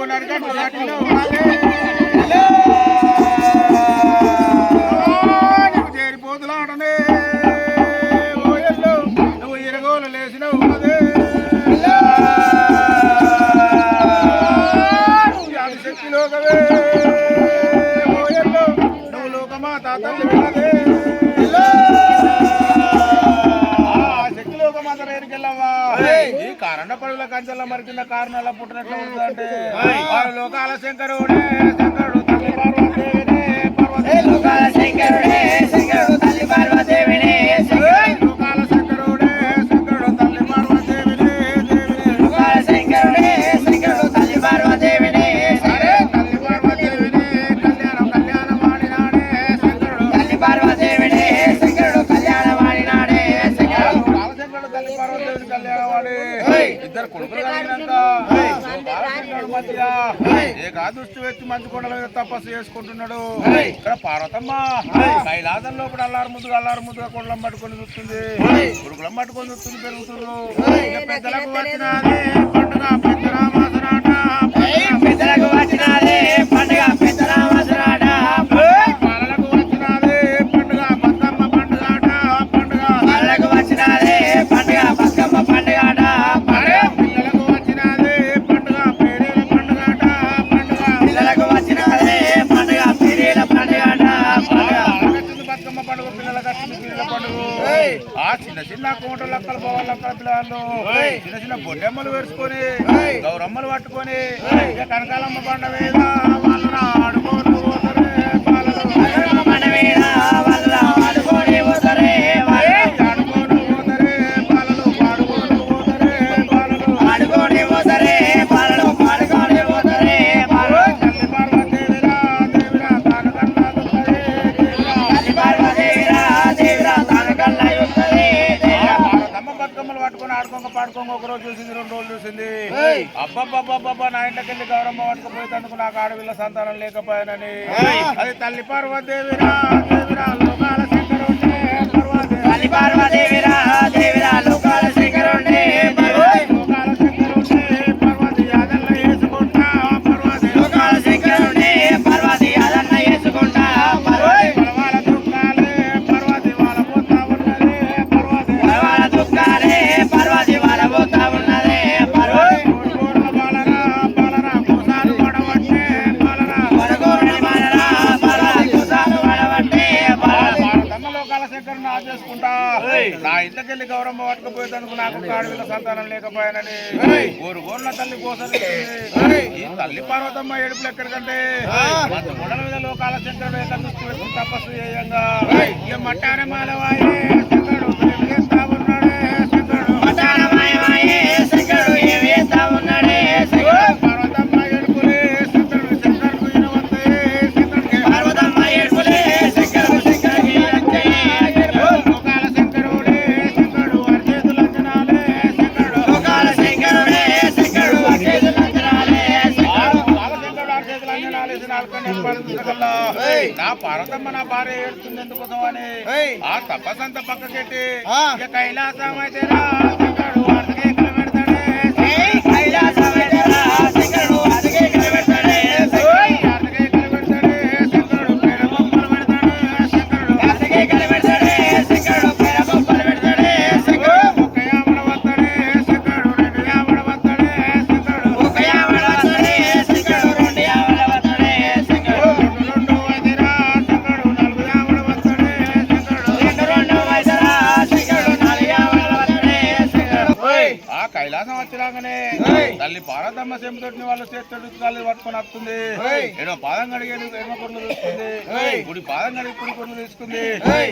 ఉన్నారు రేరుకెళ్ళవా ఈ కారణ పడుల కంచెల మరికిన కారణాల పుట్టినట్లు ఉందంటే. వాడు లోకాల శంకరుడే శంకరుడు తల్లి పార్వతీనే పార్వతీ లోకాల శంకరుడే శంకరుడు తల్లి పార్వదేవినే లోకాల శంకరుడే శంకరుడు తల్లి పార్వతీనే దేవినే. లోకాల శంకరుడే శంకరుడు తల్లి పార్వదేవినే అరే తల్లి పార్వతీనే కళ్యాణం కళ్యాణం ఆడినాడే శంకరుడు. తల్లి పార్వదేవినే ఇద్దరు కొడుకులు ఏకా దృష్టి వచ్చి మంచి కొండల మీద తపస్సు చేసుకుంటున్నాడు. ఇక్కడ పార్వతమ్మ. కైలాసం లోపల అల్లారు ముద్దుగా అల్లారు ముద్దుగా కొండలం పట్టుకొని చూస్తుంది. కొడుకులం పట్టుకొని చూస్తుంది పెరుగుతున్నారు ఇక పెద్దలకు వచ్చినది పండుగ పెద్దరామాసనాట పెద్దలకు వచ్చినాదే ఆ చిన్న చిన్న కోటలు అక్కల పోవాలి అక్కల పిల్లలు. చిన్న చిన్న బొడ్డెమ్మలు వేసుకొని గౌరమ్మలు పట్టుకొని కనకాలమ్మ పండ మీద వాళ్ళు ఆడుకోరు పట్టుకొని ఆడుకోక పాడుకోక ఒక రోజు చూసింది రెండు రోజులు చూసింది. అబ్బబ్బబ్బబ్బబ్బా నా ఇంట్లోకి వెళ్ళి గౌరమ్మ పట్టుకుపోయేందుకు నాకు ఆడవిల్ల సంతానం లేకపోయానని. అది తల్లి పార్వదేవిరా దేవిరా నా ఇంతకెళ్ళి గౌరమ్మ పట్టుకుపోయేందుకు నాకు కాడుగుల సంతానం లేకపోయానని. ఊరు గోర్ల తల్లి కోసం ఈ తల్లి పార్వతమ్మ ఏడుపులు ఎక్కడికంటే మంచి కొండల మీద లోకాల పెట్టి తపస్సు చేయంగా. ఇక మట్టాన మాలవాయే నా పార్వతమ్మ నా భార్య ఏడుతుంది ఎందుకోసం అని ఆ తపస్సంతా పక్కకెట్టి కైలాసం అయితే తల్లి పార్వతమ్మ చెంపుతోటి వాళ్ళు చేతుడు తల్లి పట్టుకొని వస్తుంది ఏడో పాదం కడిగేది ఎడమ కొన్ను తీసుకుంది. గుడి పాదం కడిగి కుడి కొన్ను తీసుకుంది.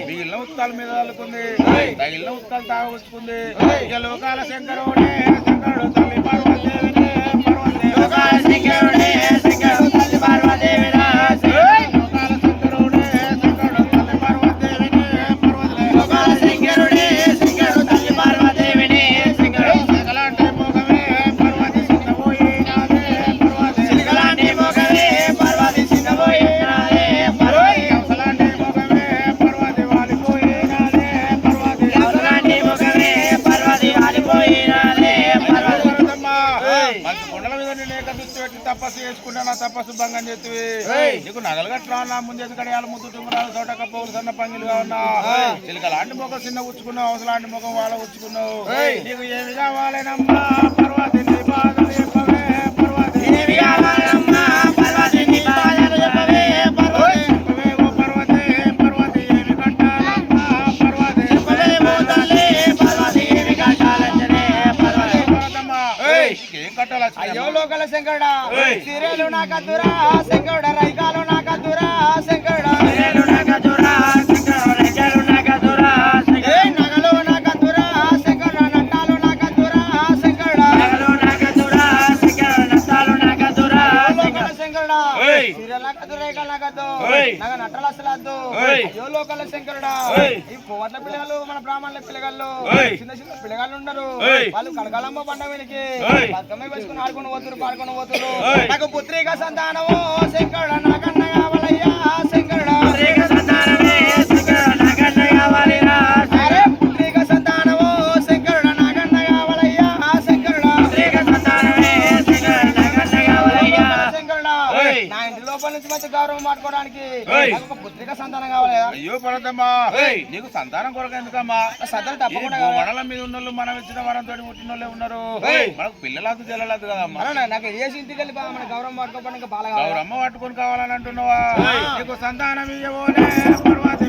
మిగిలిన ఉత్తాల మీద చల్లుకుంది తగిలిన ఉత్తాలు తాగవచ్చుకుంది ఇక లోకాల శంకరుడే శంకరుడు తల్లి పార్వతీ చేసుకుంటే నా తపస్సు భంగం చేతివి. నీకు నగలు కట్లా నా ముందు కడియాలు ముద్దు తుంగరాలు తోటక పౌలు సన్న పంగిలు ఉన్నా చిలక లాంటి ముఖం చిన్న ఉచ్చుకున్నావు అవసరం లాంటి ముఖం వాళ్ళ ఉచ్చుకున్నావు. నీకు ఏమి కావాలేనమ్మా పర్వతి బాధలు అయ్యో లోకల శంకరుడా ఏయ్. సిరేలు నాకద్దురా శంకరుడా రైకాలు నాకద్దురా శంకరుడా నట్టలు అసలు వద్దు ఏయ్. అయ్యో లోకల శంకరుడా ఏయ్. ఈ కోట్ల పిల్లగాళ్ళు మన బ్రాహ్మణుల పిల్లగాళ్ళు ఏయ్. చిన్న చిన్న పిల్లగాళ్ళు ఉన్నారు ఏయ్. వాళ్ళు. బతుకమ్మ వేసుకుని ఆడుకుని పోతురు పాడుకొని పోతురు ఏయ్. నాకు పుత్రిక సంతానము శంకరుడ నాకన్న కావాలయ్యా మంచి గౌరవం మాట్లాడడానికి ఒక పుత్రిక సంతానం కావాలి అయ్యో పర్వతమ్మా నీకు సంతానం కొరకు ఎందుకమ్మా? ఈ తప్పకుండా వడల మీద ఉన్నోళ్ళు మనం ఇచ్చిన వరంతో పుట్టిన వాళ్ళే ఉన్నారు. మనకు పిల్లలద్దు జల్లలేదు కదమ్మా. నాకు ఏసి ఇంటికి వెళ్ళి మన గౌరవం పట్టుకోవడానికి బాగా గౌరమ్మ పట్టుకొని కావాలని అంటున్నావా. నీకు సంతానం పర్వతి